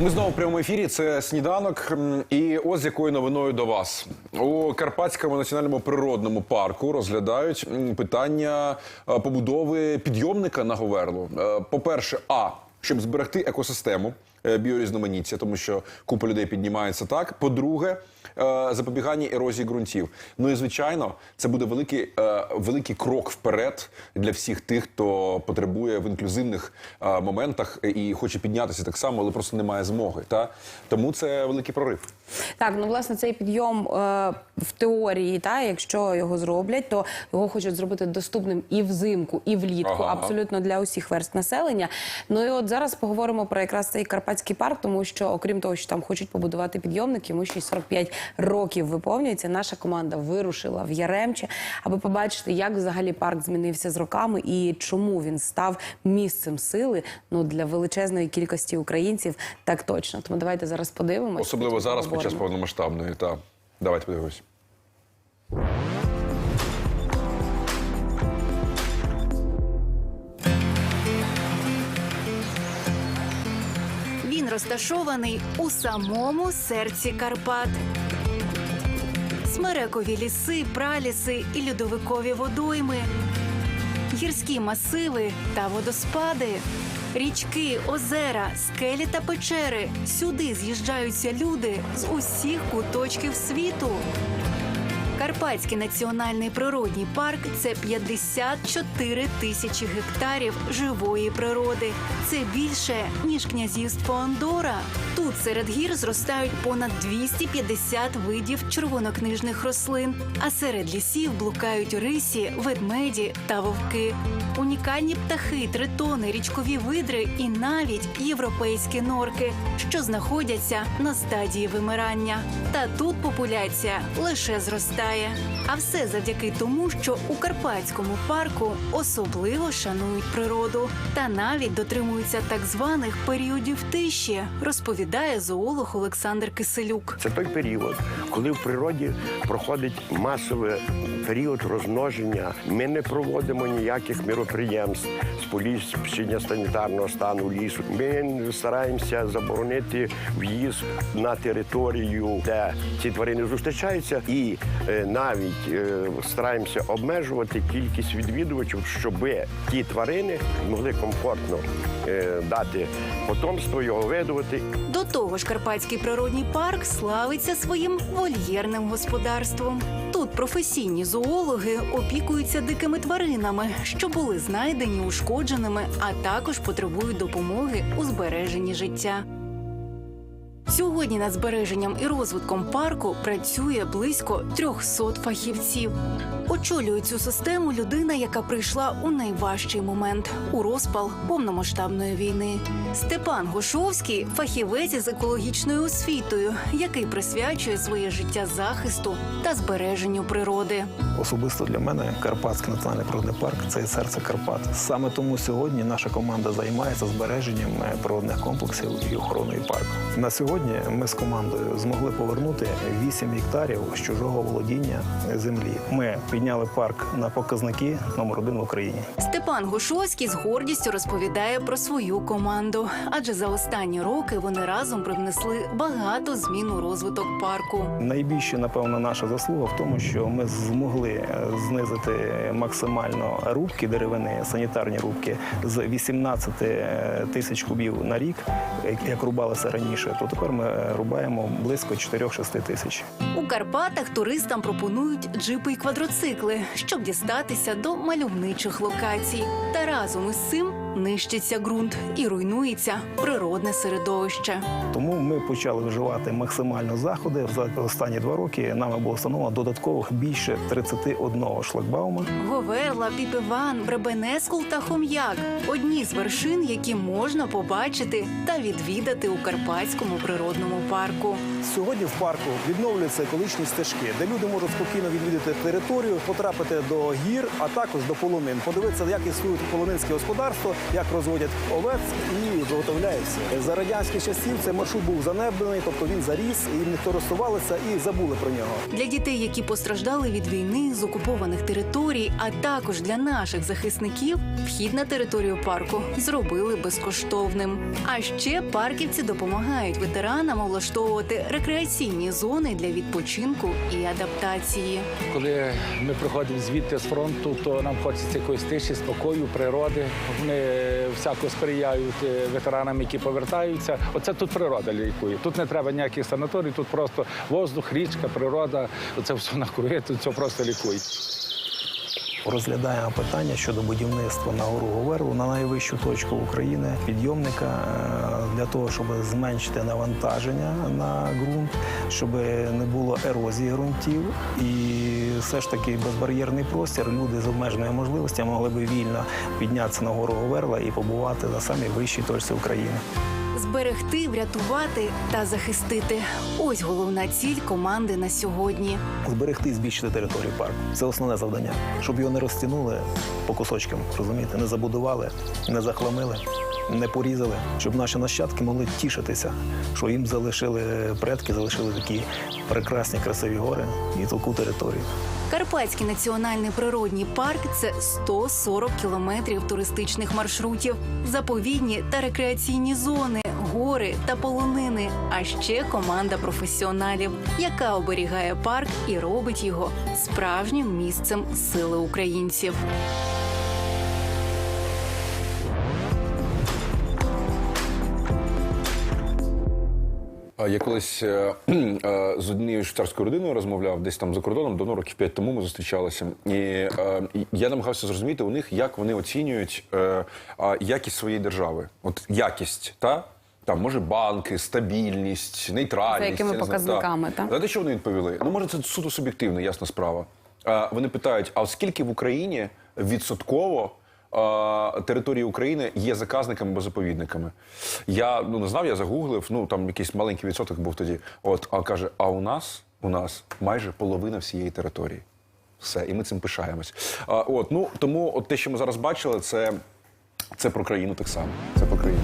Ми знову в прямому ефірі. Це сніданок. І ось з якою новиною до вас у Карпатському національному природному парку розглядають питання е, побудови підйомника на Говерлу. Е, По-перше, а щоб зберегти екосистему біорізноманіття, тому що купа людей піднімається так. По-друге, е, запобігання ерозії ґрунтів. Ну і звичайно, це буде великий, е, великий крок вперед для всіх тих, хто потребує в інклюзивних е, моментах і хоче піднятися так само, але просто не має змоги. Та тому це великий прорив. Так, ну власне цей підйом е, в теорії, та якщо його зроблять, то його хочуть зробити доступним і взимку, і влітку, Ага. абсолютно для усіх верст населення. Ну і от зараз поговоримо про якраз цей карпатський парк, тому що окрім того, що там хочуть побудувати підйомник, йому ще й 45 років виповнюється. Наша команда вирушила в Яремче, аби побачити, як взагалі парк змінився з роками і чому він став місцем сили ну для величезної кількості українців. Так точно. Тому давайте зараз подивимося. Особливо зараз під час повномасштабної. Та давайте подивимось. Розташований у самому серці Карпат. Смерекові ліси, праліси і льодовикові водойми, гірські масиви та водоспади, річки, озера, скелі та печери. Сюди з'їжджаються люди з усіх куточків світу. Карпатський національний природній парк це 54 тисячі гектарів живої природи. Це більше ніж князівство Андора. Тут серед гір зростають понад 250 видів червонокнижних рослин, а серед лісів блукають рисі, ведмеді та вовки. Унікальні птахи, тритони, річкові видри і навіть європейські норки, що знаходяться на стадії вимирання. Та тут популяція лише зростає. А все завдяки тому, що у Карпатському парку особливо шанують природу та навіть дотримуються так званих періодів тиші, розповідає зоолог Олександр Киселюк. Це той період, коли в природі проходить масовий період розмноження. Ми не проводимо ніяких міроприємств з поліпшення санітарного стану лісу. Ми стараємося заборонити в'їзд на територію, де ці тварини зустрічаються, і е, навіть е, стараємося обмежувати кількість відвідувачів, щоб ті тварини могли комфортно е, дати потомство, його видувати До того ж, Карпатський природній парк славиться своїм вольєрним господарством. Тут професійні зоологи опікуються дикими тваринами, що були знайдені ушкодженими, а також потребують допомоги у збереженні життя. Сьогодні над збереженням і розвитком парку працює близько 300 фахівців. Очолює цю систему людина, яка прийшла у найважчий момент у розпал повномасштабної війни. Степан Гошовський фахівець із екологічною освітою, який присвячує своє життя захисту та збереженню природи. Особисто для мене Карпатський національний природний парк це серце Карпат. Саме тому сьогодні наша команда займається збереженням природних комплексів і охороною парку. На сьогодні ми з командою змогли повернути 8 гектарів з чужого володіння землі. Ми підняли парк на показники номер один в Україні. Степан Гошовський з гордістю розповідає про свою команду, адже за останні роки вони разом привнесли багато змін у розвиток парку. Найбільше, напевно, наша заслуга в тому, що ми змогли е, знизити максимально рубки деревини, санітарні рубки з 18 тисяч кубів на рік, як- як рубалося раніше, то тепер ми е, рубаємо близько 4-6 тисяч. У Карпатах туристам пропонують джипи й квадроцикли, щоб дістатися до мальовничих локацій. Та разом із цим нищиться ґрунт і руйнується природне середовище. Тому ми почали вживати максимально заходи. За останні два роки нами було встановлено додаткових більше 31 шлагбаума. Говерла, Піпиван, Бребенескул та Хом'як одні з вершин, які можна побачити та відвідати у Карпатському природному парку. Сьогодні в парку відновлюються екологічні стежки, де люди можуть спокійно відвідати територію, потрапити до гір, а також до полонин, подивитися, як існують полонинське господарство, як розводять овець і виготовляються. За радянських часів цей маршрут був занедбаний, тобто він заріс, і не користувалися і забули про нього. Для дітей, які постраждали від війни з окупованих територій, а також для наших захисників, вхід на територію парку зробили безкоштовним. А ще парківці допомагають ветеранам влаштовувати рекреаційні зони для відпочинку і адаптації. Коли ми приходимо звідти з фронту, то нам хочеться якоїсь тиші, спокою, природи. Вони всяко сприяють е, ветеранам, які повертаються. Оце тут природа лікує. Тут не треба ніяких санаторій, тут просто воздух, річка, природа. Оце все накрує, тут все просто лікує. Розглядаємо питання щодо будівництва на гору Говерлу на найвищу точку України підйомника е, для того, щоб зменшити навантаження на ґрунт, щоб не було ерозії ґрунтів, і все ж таки безбар'єрний простір. Люди з обмеженими можливостями могли би вільно піднятися на гору Говерла і побувати на самій вищій точці України. Зберегти, врятувати та захистити ось головна ціль команди на сьогодні. Зберегти і збільшити територію парку. Це основне завдання, щоб його не розтягнули по кусочкам, розумієте, не забудували, не захламили, не порізали, щоб наші нащадки могли тішитися, що їм залишили предки, залишили такі прекрасні красиві гори і таку територію. Карпатський національний природній парк це 140 кілометрів туристичних маршрутів, заповідні та рекреаційні зони, гори та полонини. А ще команда професіоналів, яка оберігає парк і робить його справжнім місцем сили українців. Я колись е, е, з однією швейцарською родиною розмовляв десь там за кордоном, давно років п'ять тому ми зустрічалися. І е, я намагався зрозуміти у них, як вони оцінюють якість своєї держави. От якість, та? Там, може, банки, стабільність, нейтральність. За якими я показниками, та? Знаєте, що вони відповіли? Ну, може, це суто суб'єктивна, ясна справа. А, вони питають: а скільки в Україні відсотково території України є заказниками або заповідниками? Я ну не знав, я загуглив. Ну там якийсь маленький відсоток був тоді. От а каже: а у нас у нас майже половина всієї території. Все, і ми цим пишаємось. А, от ну тому, от те, що ми зараз бачили, це, це про країну так само. Це про країну.